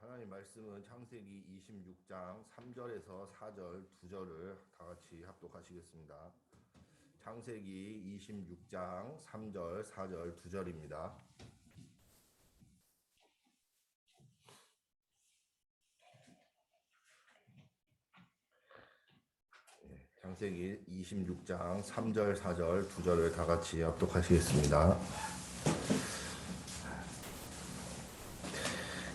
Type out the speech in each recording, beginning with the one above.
하나님 말씀은 창세기 26장 3절에서 4절 두 절을 다 같이 합독하시겠습니다. 창세기 26장 3절 4절 두 절입니다. 예, 창세기 26장 3절 4절 두 절을 다 같이 합독하시겠습니다.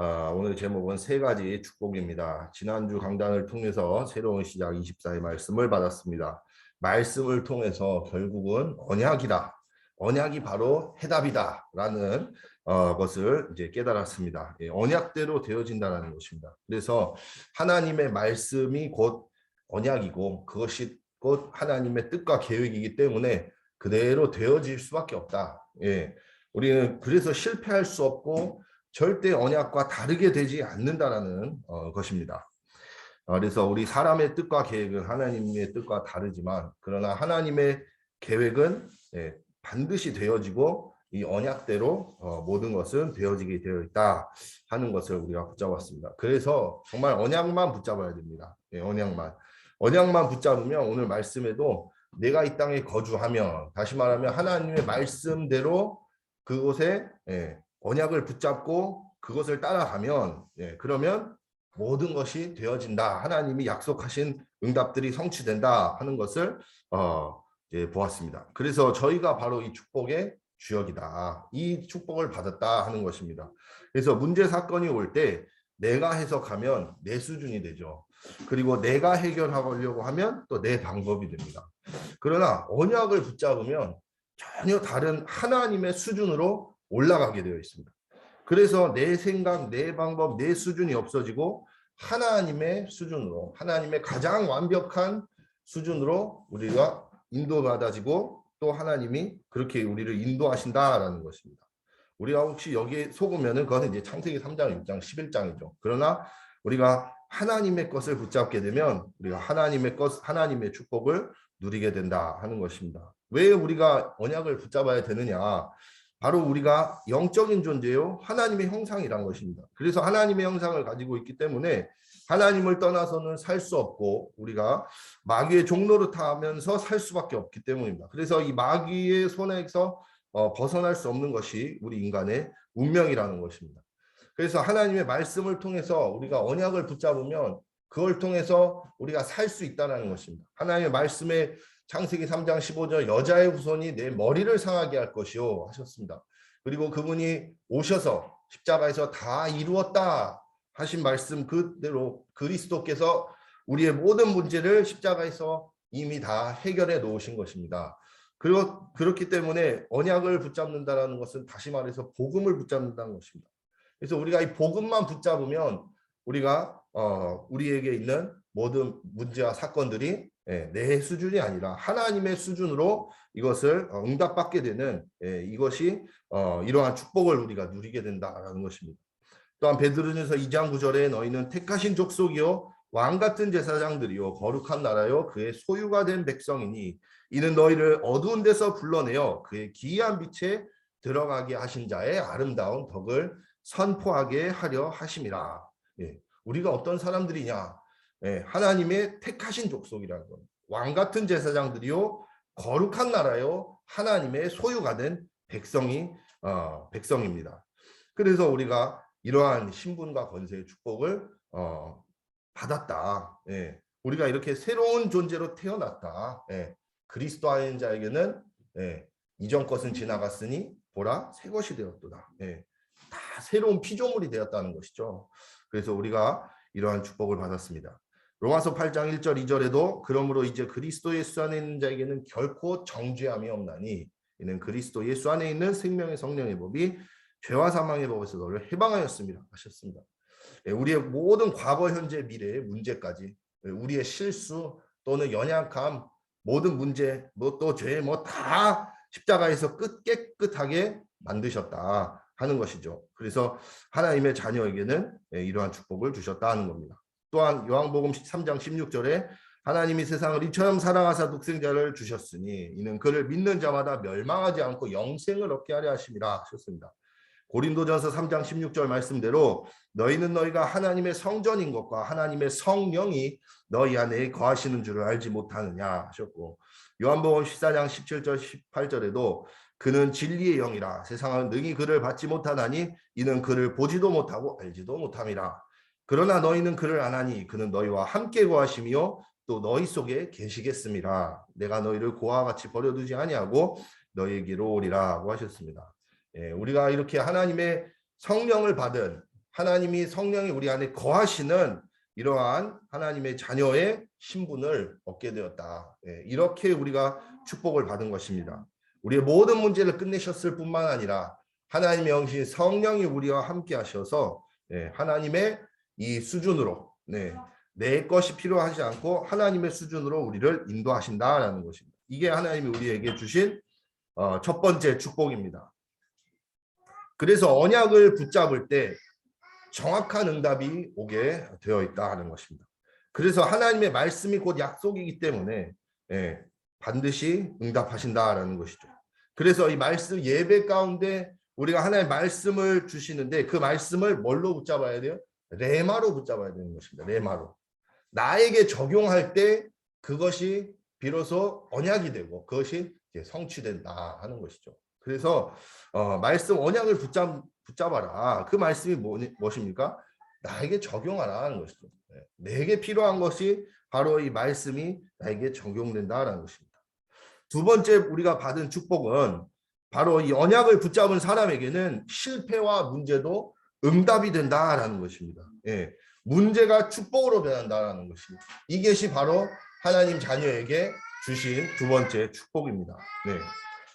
아, 오늘 제목은 세 가지 축복입니다. 지난주 강단을 통해서 새로운 시작 24의 말씀을 받았습니다. 말씀을 통해서 결국은 언약이다. 언약이 바로 해답이다라는 어, 것을 이제 깨달았습니다. 예, 언약대로 되어진다는 것입니다. 그래서 하나님의 말씀이 곧 언약이고 그것이 곧 하나님의 뜻과 계획이기 때문에 그대로 되어질 수밖에 없다. 예, 우리는 그래서 실패할 수 없고 절대 언약과 다르게 되지 않는다라는 어, 것입니다. 어, 그래서 우리 사람의 뜻과 계획은 하나님의 뜻과 다르지만 그러나 하나님의 계획은 예, 반드시 되어지고 이 언약대로 어, 모든 것은 되어지게 되어 있다 하는 것을 우리가 붙잡았습니다. 그래서 정말 언약만 붙잡아야 됩니다. 예, 언약만 언약만 붙잡으면 오늘 말씀에도 내가 이 땅에 거주하면 다시 말하면 하나님의 말씀대로 그곳에 예, 언약을 붙잡고 그것을 따라가면 예, 그러면 모든 것이 되어진다. 하나님이 약속하신 응답들이 성취된다 하는 것을 어, 이제 보았습니다. 그래서 저희가 바로 이 축복의 주역이다. 이 축복을 받았다 하는 것입니다. 그래서 문제 사건이 올 때 내가 해석하면 내 수준이 되죠. 그리고 내가 해결하려고 하면 또 내 방법이 됩니다. 그러나 언약을 붙잡으면 전혀 다른 하나님의 수준으로 올라가게 되어 있습니다. 그래서 내 생각, 내 방법, 내 수준이 없어지고 하나님의 수준으로, 하나님의 가장 완벽한 수준으로 우리가 인도받아지고 또 하나님이 그렇게 우리를 인도하신다라는 것입니다. 우리가 혹시 여기에 속으면은 그거는 이제 창세기 3장, 6장, 11장이죠. 그러나 우리가 하나님의 것을 붙잡게 되면 우리가 하나님의 것, 하나님의 축복을 누리게 된다 하는 것입니다. 왜 우리가 언약을 붙잡아야 되느냐? 바로 우리가 영적인 존재요 하나님의 형상이란 것입니다. 그래서 하나님의 형상을 가지고 있기 때문에 하나님을 떠나서는 살 수 없고 우리가 마귀의 종로를 타면서 살 수밖에 없기 때문입니다. 그래서 이 마귀의 손에서 어, 벗어날 수 없는 것이 우리 인간의 운명이라는 것입니다. 그래서 하나님의 말씀을 통해서 우리가 언약을 붙잡으면 그걸 통해서 우리가 살 수 있다는 것입니다. 하나님의 말씀에 창세기 3장 15절 여자의 후손이 내 머리를 상하게 할 것이요 하셨습니다. 그리고 그분이 오셔서 십자가에서 다 이루었다 하신 말씀 그대로 그리스도께서 우리의 모든 문제를 십자가에서 이미 다 해결해 놓으신 것입니다. 그렇, 그렇기 때문에 언약을 붙잡는다라는 것은 다시 말해서 복음을 붙잡는다는 것입니다. 그래서 우리가 이 복음만 붙잡으면 우리가 어, 우리에게 있는 모든 문제와 사건들이 예, 내 수준이 아니라 하나님의 수준으로 이것을 어, 응답받게 되는 예, 이것이 어, 이러한 축복을 우리가 누리게 된다라는 것입니다. 또한 베드로전서 2장 9절에 너희는 택하신 족속이요 왕 같은 제사장들이요 거룩한 나라요 그의 소유가 된 백성이니 이는 너희를 어두운 데서 불러내어 그의 기이한 빛에 들어가게 하신 자의 아름다운 덕을 선포하게 하려 하심이라. 예, 우리가 어떤 사람들이냐? 예, 하나님의 택하신 족속이라는 것. 왕 같은 제사장들이요 거룩한 나라요 하나님의 소유가 된 백성이 어, 백성입니다. 그래서 우리가 이러한 신분과 권세의 축복을 어, 받았다. 예, 우리가 이렇게 새로운 존재로 태어났다. 예, 그리스도 안인 자에게는 예, 이전 것은 지나갔으니 보라 새 것이 되었도다. 예, 다 새로운 피조물이 되었다는 것이죠. 그래서 우리가 이러한 축복을 받았습니다. 로마서 8장 1절 2절에도 그러므로 이제 그리스도 예수 안에 있는 자에게는 결코 정죄함이 없나니 이는 그리스도 예수 안에 있는 생명의 성령의 법이 죄와 사망의 법에서 너를 해방하였습니다 하셨습니다. 예, 우리의 모든 과거, 현재, 미래의 문제까지 예, 우리의 실수 또는 연약함 모든 문제 뭐 또 죄 뭐 다 십자가에서 끝 깨끗하게 만드셨다 하는 것이죠. 그래서 하나님의 자녀에게는 예, 이러한 축복을 주셨다 하는 겁니다. 또한 요한복음 3장 16절에 하나님이 세상을 이처럼 사랑하사 독생자를 주셨으니 이는 그를 믿는 자마다 멸망하지 않고 영생을 얻게 하려 하심이라 하셨습니다. 고린도전서 3장 16절 말씀대로 너희는 너희가 하나님의 성전인 것과 하나님의 성령이 너희 안에 거하시는 줄을 알지 못하느냐? 하셨고 요한복음 14장 17절 18절에도 그는 진리의 영이라 세상은 능히 그를 받지 못하나니 이는 그를 보지도 못하고 알지도 못함이라 그러나 너희는 그를 아나니 그는 너희와 함께 거하심이요 또 너희 속에 계시겠습니다 내가 너희를 고아와 같이 버려두지 아니하고 너희에게로 오리라고 하셨습니다 예, 우리가 이렇게 하나님의 성령을 받은 하나님이 성령이 우리 안에 거하시는 이러한 하나님의 자녀의 신분을 얻게 되었다. 예, 이렇게 우리가 축복을 받은 것입니다. 우리의 모든 문제를 끝내셨을 뿐만 아니라 하나님의 영신 성령이 우리와 함께 하셔서 예, 하나님의 이 수준으로 네, 내 것이 필요하지 않고 하나님의 수준으로 우리를 인도하신다라는 것입니다. 이게 하나님이 우리에게 주신 어, 첫 번째 축복입니다. 그래서 언약을 붙잡을 때 정확한 응답이 오게 되어 있다 하는 것입니다. 그래서 하나님의 말씀이 곧 약속이기 때문에 예, 반드시 응답하신다라는 것이죠. 그래서 이 말씀 예배 가운데 우리가 하나님의 말씀을 주시는데 그 말씀을 뭘로 붙잡아야 돼요? 레마로 붙잡아야 되는 것입니다. 레마로. 나에게 적용할 때 그것이 비로소 언약이 되고 그것이 성취된다 하는 것이죠. 그래서 어, 말씀 언약을 붙잡, 붙잡아라. 그 말씀이 뭐, 무엇입니까? 나에게 적용하라 하는 것이죠. 네. 내게 필요한 것이 바로 이 말씀이 나에게 적용된다라는 것입니다. 두 번째 우리가 받은 축복은 바로 이 언약을 붙잡은 사람에게는 실패와 문제도 응답이 된다라는 것입니다. 예. 문제가 축복으로 변한다라는 것입니다. 이것이 바로 하나님 자녀에게 주신 두 번째 축복입니다. 네.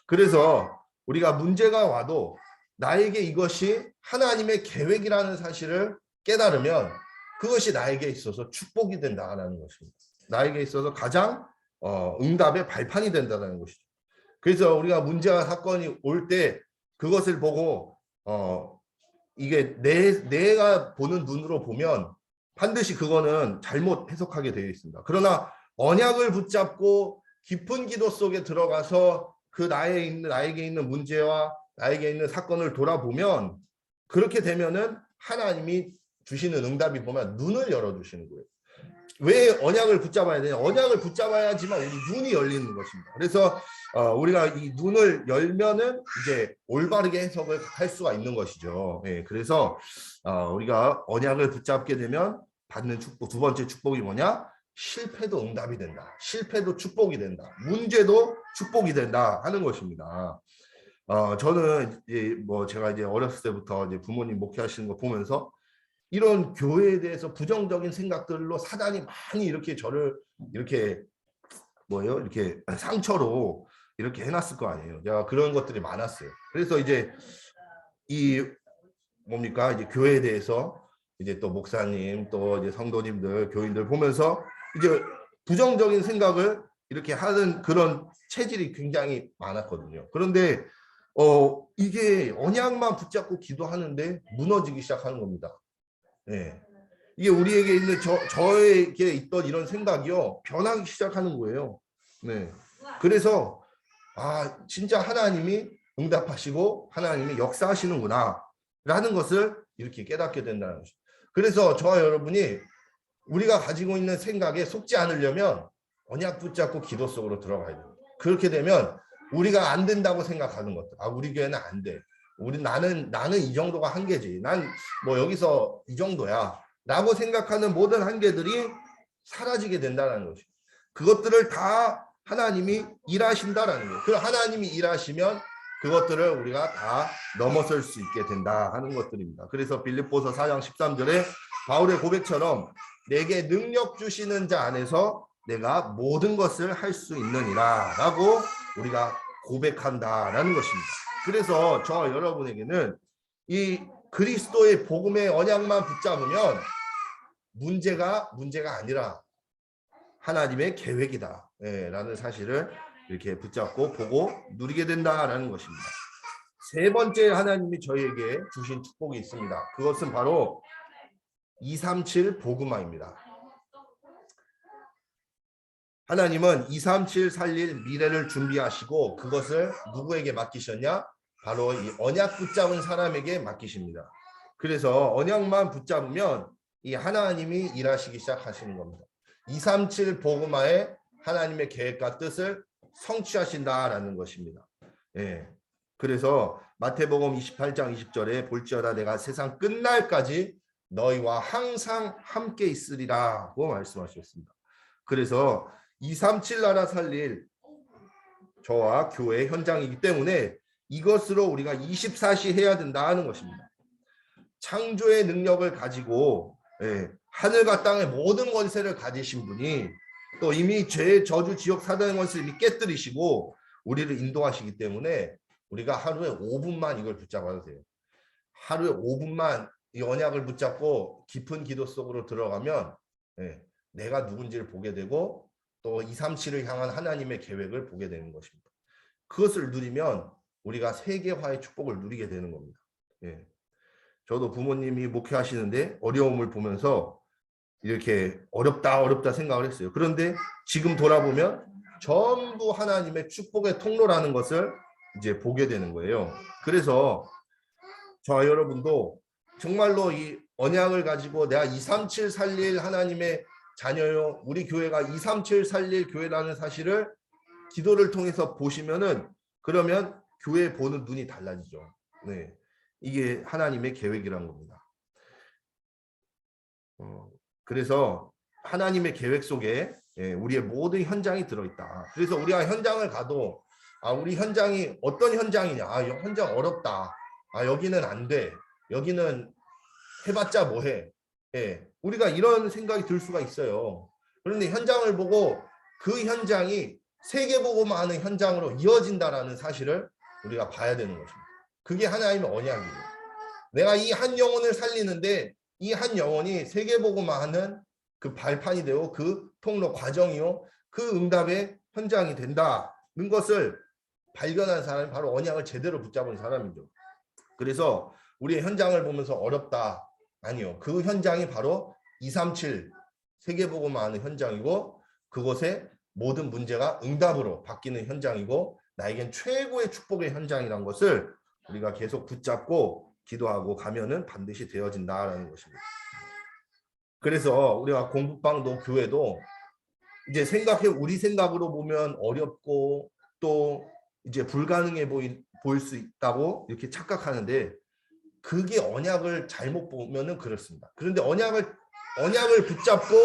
그래서 우리가 문제가 와도 나에게 이것이 하나님의 계획이라는 사실을 깨달으면 그것이 나에게 있어서 축복이 된다는 것입니다. 나에게 있어서 가장 어, 응답의 발판이 된다는 것이죠. 그래서 우리가 문제와 사건이 올 때 그것을 보고 어, 이게 내 내가 보는 눈으로 보면 반드시 그거는 잘못 해석하게 되어 있습니다. 그러나 언약을 붙잡고 깊은 기도 속에 들어가서 그 나에 있는 나에게 있는 문제와 나에게 있는 사건을 돌아보면 그렇게 되면은 하나님이 주시는 응답이 보면 눈을 열어 주시는 거예요. 왜 언약을 붙잡아야 되냐? 언약을 붙잡아야지만 우리 눈이 열리는 것입니다. 그래서 어, 우리가 이 눈을 열면은 이제 올바르게 해석을 할 수가 있는 것이죠. 예, 그래서 어, 우리가 언약을 붙잡게 되면 받는 축복 두 번째 축복이 뭐냐? 실패도 응답이 된다. 실패도 축복이 된다. 문제도 축복이 된다 하는 것입니다. 어, 저는 이제 뭐 제가 이제 어렸을 때부터 이제 부모님 목회하시는 거 보면서 이런 교회에 대해서 부정적인 생각들로 사단이 많이 이렇게 저를 이렇게 뭐예요? 이렇게 상처로 이렇게 해놨을 거 아니에요. 제가 그런 것들이 많았어요. 그래서 이제 이 뭡니까 이제 교회에 대해서 이제 또 목사님 또 이제 성도님들 교인들 보면서 이제 부정적인 생각을 이렇게 하는 그런 체질이 굉장히 많았거든요. 그런데 어 이게 언약만 붙잡고 기도하는데 무너지기 시작하는 겁니다. 네. 이게 우리에게 있는 저 저에게 있던 이런 생각이요 변하기 시작하는 거예요. 네. 그래서 아 진짜 하나님이 응답하시고 하나님이 역사하시는구나 라는 것을 이렇게 깨닫게 된다는 것이죠. 그래서 저와 여러분이 우리가 가지고 있는 생각에 속지 않으려면 언약 붙잡고 기도 속으로 들어가야 돼요. 그렇게 되면 우리가 안 된다고 생각하는 것들. 아, 우리 교회는 안 돼. 우리 나는 나는 이 정도가 한계지. 난 뭐 여기서 이 정도야. 라고 생각하는 모든 한계들이 사라지게 된다는 것이. 그것들을 다 하나님이 일하신다라는 거예요. 그 하나님이 일하시면 그것들을 우리가 다 넘어설 수 있게 된다 하는 것들입니다. 그래서 빌립보서 4장 13절에 바울의 고백처럼 내게 능력 주시는 자 안에서 내가 모든 것을 할 수 있느니라 라고 우리가 고백한다라는 것입니다. 그래서 저와 여러분에게는 이 그리스도의 복음의 언약만 붙잡으면 문제가 문제가 아니라 하나님의 계획이다. 예, 라는 사실을 이렇게 붙잡고 보고 누리게 된다라는 것입니다. 세 번째 하나님이 저희에게 주신 축복이 있습니다. 그것은 바로 237 복음화입니다. 하나님은 237 살릴 미래를 준비하시고 그것을 누구에게 맡기셨냐? 바로 이 언약 붙잡은 사람에게 맡기십니다. 그래서 언약만 붙잡으면 이 하나님이 일하시기 시작하시는 겁니다. 237 복음화에 하나님의 계획과 뜻을 성취하신다라는 것입니다. 예. 그래서 마태복음 28장 20절에 볼지어다 내가 세상 끝날까지 너희와 항상 함께 있으리라고 말씀하셨습니다. 그래서 237 나라 살릴 저와 교회 현장이기 때문에 이것으로 우리가 24시 해야 된다 하는 것입니다. 창조의 능력을 가지고 예, 하늘과 땅의 모든 권세를 가지신 분이 또 이미 죄 저주 지옥 사단의 권세를 이미 깨뜨리시고 우리를 인도하시기 때문에 우리가 하루에 5분만 이걸 붙잡아도 돼요. 하루에 5분만 이 언약을 붙잡고 깊은 기도 속으로 들어가면 예, 내가 누군지를 보게 되고 또 237을 향한 하나님의 계획을 보게 되는 것입니다. 그것을 누리면 우리가 세계화의 축복을 누리게 되는 겁니다. 예. 저도 부모님이 목회하시는데 어려움을 보면서 이렇게 어렵다 어렵다 생각을 했어요. 그런데 지금 돌아보면 전부 하나님의 축복의 통로라는 것을 이제 보게 되는 거예요. 그래서 저와 여러분도 정말로 이 언약을 가지고 내가 237 살릴 하나님의 자녀요. 우리 교회가 237 살릴 교회라는 사실을 기도를 통해서 보시면은 그러면 교회 보는 눈이 달라지죠. 네. 이게 하나님의 계획이란 겁니다. 어, 그래서 하나님의 계획 속에 예, 우리의 모든 현장이 들어있다. 그래서 우리가 현장을 가도 아 우리 현장이 어떤 현장이냐? 아 현장 어렵다. 아 여기는 안 돼. 여기는 해봤자 뭐해. 예, 우리가 이런 생각이 들 수가 있어요. 그런데 현장을 보고 그 현장이 세계보고만 하는 현장으로 이어진다라는 사실을 우리가 봐야 되는 것입니다. 그게 하나님의 언약이에요. 내가 이 한 영혼을 살리는데 이 한 영혼이 세계보고만 하는 그 발판이 되고 그 통로 과정이요. 그 응답의 현장이 된다는 것을 발견한 사람이 바로 언약을 제대로 붙잡은 사람이죠. 그래서 우리의 현장을 보면서 어렵다. 아니요. 그 현장이 바로 237 세계보고만 하는 현장이고 그곳에 모든 문제가 응답으로 바뀌는 현장이고 나에겐 최고의 축복의 현장이란 것을 우리가 계속 붙잡고 기도하고 가면은 반드시 되어진다라는 것입니다. 그래서 우리가 공부방도 교회도 이제 생각해 우리 생각으로 보면 어렵고 또 이제 불가능해 보이, 보일 수 있다고 이렇게 착각하는데 그게 언약을 잘못 보면은 그렇습니다. 그런데 언약을 언약을 붙잡고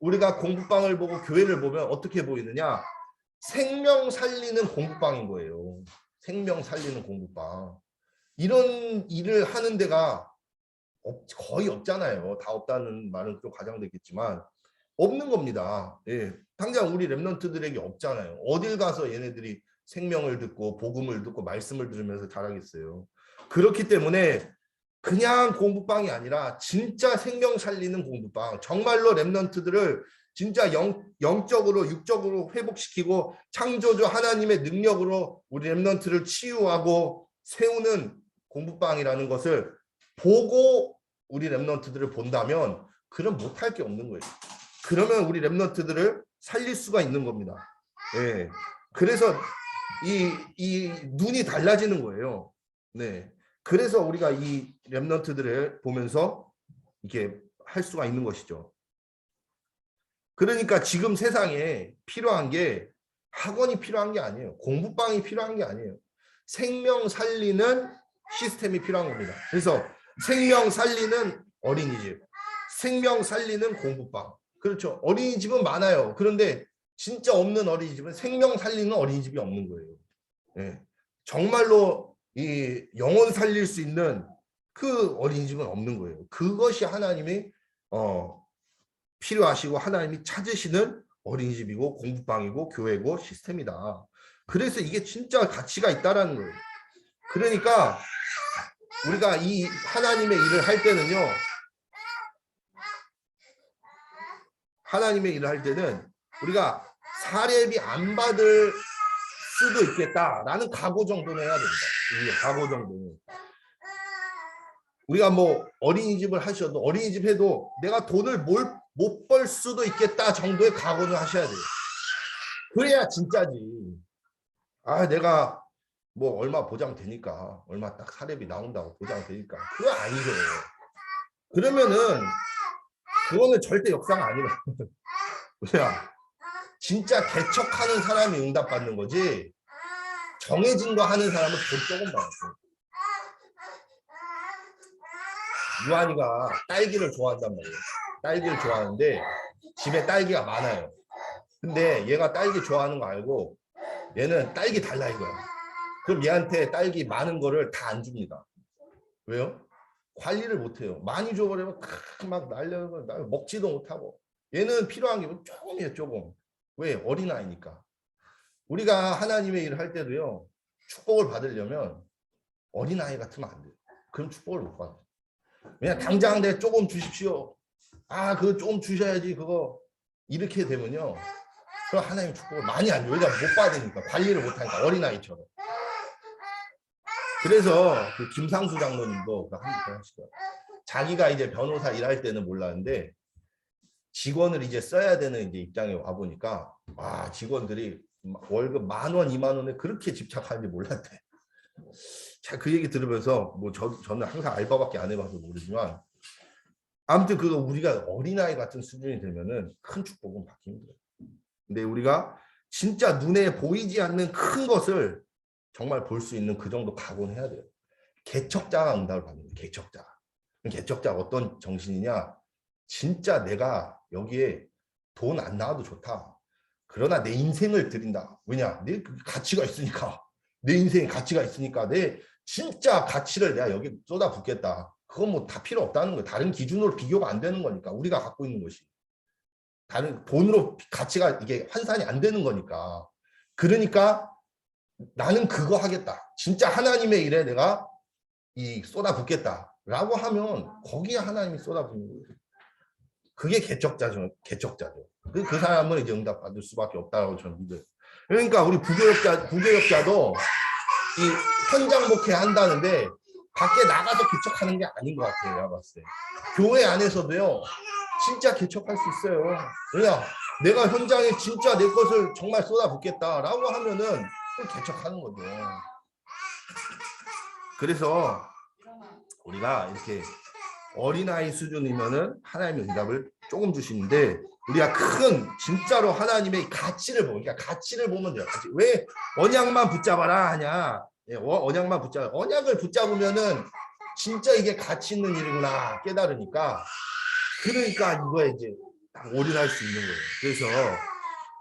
우리가 공부방을 보고 교회를 보면 어떻게 보이느냐? 생명 살리는 공부방인 거예요. 생명 살리는 공부방. 이런 일을 하는 데가 없, 거의 없잖아요. 다 없다는 말은 좀 과장되겠지만 없는 겁니다. 예. 당장 우리 랩런트들에게 없잖아요. 어딜 가서 얘네들이 생명을 듣고 복음을 듣고 말씀을 들으면서 자라겠어요. 그렇기 때문에 그냥 공부방이 아니라 진짜 생명 살리는 공부방. 정말로 랩런트들을 진짜 영, 영적으로 육적으로 회복시키고 창조주 하나님의 능력으로 우리 랩런트를 치유하고 세우는 공부방이라는 것을 보고 우리 랩런트들을 본다면 그럼 못할 게 없는 거예요. 그러면 우리 랩런트들을 살릴 수가 있는 겁니다. 예. 그래서 이, 이 눈이 달라지는 거예요. 네. 그래서 우리가 이 랩런트들을 보면서 이렇게 할 수가 있는 것이죠. 그러니까 지금 세상에 필요한 게 학원이 필요한 게 아니에요. 공부방이 필요한 게 아니에요. 생명 살리는 시스템이 필요한 겁니다. 그래서 생명 살리는 어린이집, 생명 살리는 공부방. 그렇죠. 어린이집은 많아요. 그런데 진짜 없는 어린이집은 생명 살리는 어린이집이 없는 거예요. 예. 정말로 이 영혼 살릴 수 있는 그 어린이집은 없는 거예요. 그것이 하나님이 어, 필요하시고 하나님이 찾으시는 어린이집이고 공부방이고 교회고 시스템이다. 그래서 이게 진짜 가치가 있다라는 거예요. 그러니까 우리가 이 하나님의 일을 할 때는요. 하나님의 일을 할 때는 우리가 사례비 안 받을 수도 있겠다라는 각오 정도는 해야 됩니다. 이게 각오 정도는. 우리가 뭐 어린이집을 하셔도 어린이집 해도 내가 돈을 못 벌 수도 있겠다 정도의 각오는 하셔야 돼요. 그래야 진짜지. 아 내가 뭐 얼마 보장되니까 얼마 딱 사례비 나온다고 보장되니까 그거 아니죠. 그러면은 그거는 절대 역사가 아니라 뭐야 진짜 개척하는 사람이 응답받는 거지 정해진 거 하는 사람은 돈 조금 받았어. 유한이가 딸기를 좋아한단 말이에요. 딸기를 좋아하는데 집에 딸기가 많아요. 근데 얘가 딸기 좋아하는 거 알고 얘는 딸기 달라 이거야. 그럼 얘한테 딸기 많은 거를 다 안 줍니다. 왜요? 관리를 못 해요. 많이 줘버리면 크막 날려서 날- 먹지도 못하고 얘는 필요한 게 조금이에요, 조금. 왜? 어린아이니까. 우리가 하나님의 일을 할 때도요. 축복을 받으려면 어린아이 같으면 안 돼요. 그럼 축복을 못 받아요. 그냥 당장 내 조금 주십시오. 아, 그거 조금 주셔야지 그거 이렇게 되면요. 그럼 하나님 축복을 많이 안 줘요. 왜냐면 못 받으니까 관리를 못 하니까 어린아이처럼. 그래서 그 김상수 장로님도 그 한번 하시더라고요. 자기가 이제 변호사 일할 때는 몰랐는데 직원을 이제 써야 되는 이제 입장에 와 보니까 와 직원들이 월급 만 원, 이만 원에 그렇게 집착하는지 몰랐대. 자, 그 얘기 들으면서 뭐 저, 저는 항상 알바밖에 안 해봐서 모르지만 아무튼 그거 우리가 어린아이 같은 수준이 되면은 큰 축복은 받기 힘들어요. 근데 우리가 진짜 눈에 보이지 않는 큰 것을 정말 볼 수 있는 그 정도 각오는 해야 돼요. 개척자가 응답을 받는 거예요. 개척자. 개척자가 어떤 정신이냐? 진짜 내가 여기에 돈 안 나와도 좋다. 그러나 내 인생을 드린다. 왜냐? 내그 가치가 있으니까. 내 인생에 가치가 있으니까 내 진짜 가치를 내가 여기 쏟아붓겠다. 그건 뭐 다 필요 없다는 거예요. 다른 기준으로 비교가 안 되는 거니까. 우리가 갖고 있는 것이. 다른 돈으로 가치가 이게 환산이 안 되는 거니까. 그러니까 나는 그거 하겠다. 진짜 하나님의 일에 내가 이 쏟아붓겠다 라고 하면 거기에 하나님이 쏟아붓는 거예요. 그게 개척자죠. 개척자죠. 그, 그 사람은 이제 응답 받을 수밖에 없다고 저는 믿어요. 그러니까 우리 부교역자 부교역자도 이 현장 목회 한다는데 밖에 나가서 개척하는 게 아닌 것 같아요. 내가 봤을 때. 교회 안에서도요. 진짜 개척할 수 있어요. 왜냐? 내가 현장에 진짜 내 것을 정말 쏟아붓겠다라고 하면은 또 개척하는 거죠. 그래서 우리가 이렇게 어린아이 수준이면은 하나님의 응답을 조금 주시는데 우리가 큰 진짜로 하나님의 가치를 보고 그러니까 가치를 보면 돼요. 가치. 왜 언약만 붙잡아라 하냐? 예, 어- 언약만 붙잡아. 언약을 붙잡으면은 진짜 이게 가치 있는 일이구나 깨달으니까 그러니까 이거에 이제 딱 올인할 수 있는 거예요. 그래서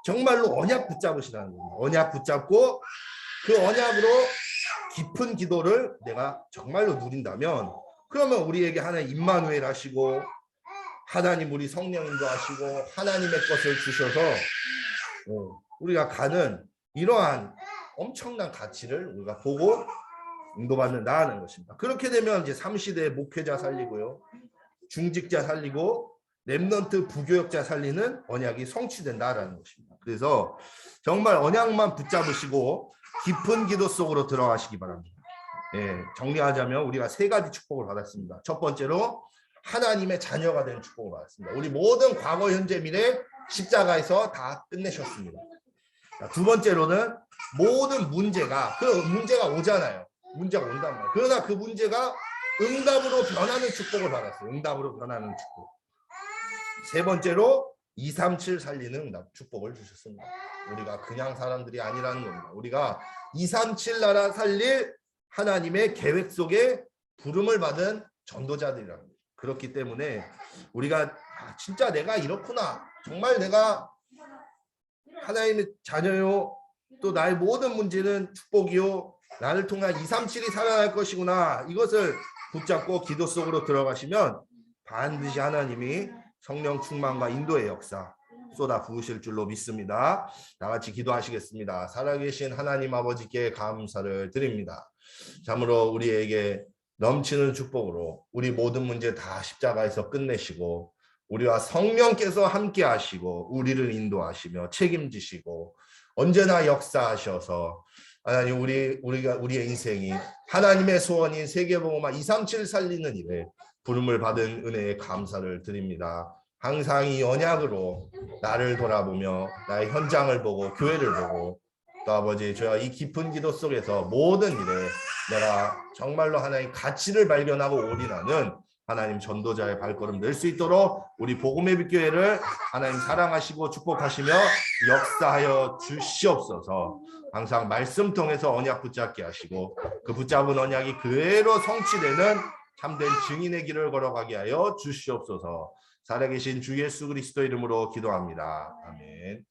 정말로 언약 붙잡으시라는 겁니다. 언약 붙잡고 그 언약으로 깊은 기도를 내가 정말로 누린다면 그러면 우리에게 하나님 임마누엘 하시고 하나님 우리 성령님도 하시고 하나님의 것을 주셔서 어, 우리가 가는 이러한 엄청난 가치를 우리가 보고 인도받는다는 것입니다. 그렇게 되면 이제 삼시대 목회자 살리고요. 중직자 살리고 렘넌트 부교역자 살리는 언약이 성취된다라는 것입니다. 그래서 정말 언약만 붙잡으시고 깊은 기도 속으로 들어가시기 바랍니다. 예, 정리하자면 우리가 세 가지 축복을 받았습니다. 첫 번째로 하나님의 자녀가 되는 축복을 받았습니다. 우리 모든 과거, 현재, 미래 십자가에서 다 끝내셨습니다. 자, 두 번째로는 모든 문제가 그 문제가 오잖아요. 문제가 온단 말이에요. 그러나 그 문제가 응답으로 변하는 축복을 받았어요. 응답으로 변하는 축복. 세 번째로 237 살리는 축복을 주셨습니다. 우리가 그냥 사람들이 아니라는 겁니다. 우리가 237 나라 살릴 하나님의 계획 속에 부름을 받은 전도자들이라는 거예요. 그렇기 때문에 우리가 아, 진짜 내가 이렇구나. 정말 내가 하나님의 자녀요. 또 나의 모든 문제는 축복이요. 나를 통한 237이 살아날 것이구나. 이것을 붙잡고 기도 속으로 들어가시면 반드시 하나님이 성령 충만과 인도의 역사 쏟아 부으실 줄로 믿습니다. 다 같이 기도하시겠습니다. 살아계신 하나님 아버지께 감사를 드립니다. 참으로 우리에게 넘치는 축복으로 우리 모든 문제 다 십자가에서 끝내시고 우리와 성령께서 함께 하시고 우리를 인도하시며 책임지시고 언제나 역사하셔서 하나님 우리 우리가 우리의 인생이 하나님의 소원인 세계복음화 237 살리는 일에 부름을 받은 은혜에 감사를 드립니다. 항상 이 언약으로 나를 돌아보며 나의 현장을 보고 교회를 보고 또 아버지 저와 이 깊은 기도 속에서 모든 일에 내가 정말로 하나의 가치를 발견하고 올인하는 하나님 전도자의 발걸음 낼 수 있도록 우리 복음의 빛교회를 하나님 사랑하시고 축복하시며 역사하여 주시옵소서. 항상 말씀 통해서 언약 붙잡게 하시고 그 붙잡은 언약이 그대로 성취되는 참된 증인의 길을 걸어가게 하여 주시옵소서. 살아계신 주 예수 그리스도 이름으로 기도합니다. 아멘.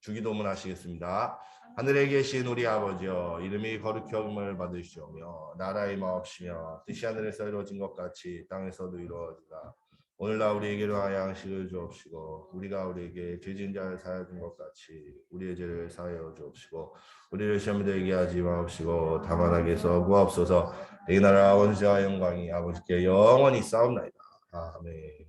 주기도문 하시겠습니다. 하늘에 계신 우리 아버지여 이름이 거룩히 여김을 받으시오며 나라의 마옵시며 뜻이 하늘에서 이루어진 것 같이 땅에서도 이루어지다. 오늘날 우리에게로 하여 양식을 주옵시고 우리가 우리에게 죄진 자를 사하여 준것 같이 우리의 죄를 사하여 주옵시고 우리를 시험에 들게 하지 마옵시고 다만 하게서 구하옵소서 이 나라 원수와 영광이 아버지께 영원히 싸움나이다. 아멘.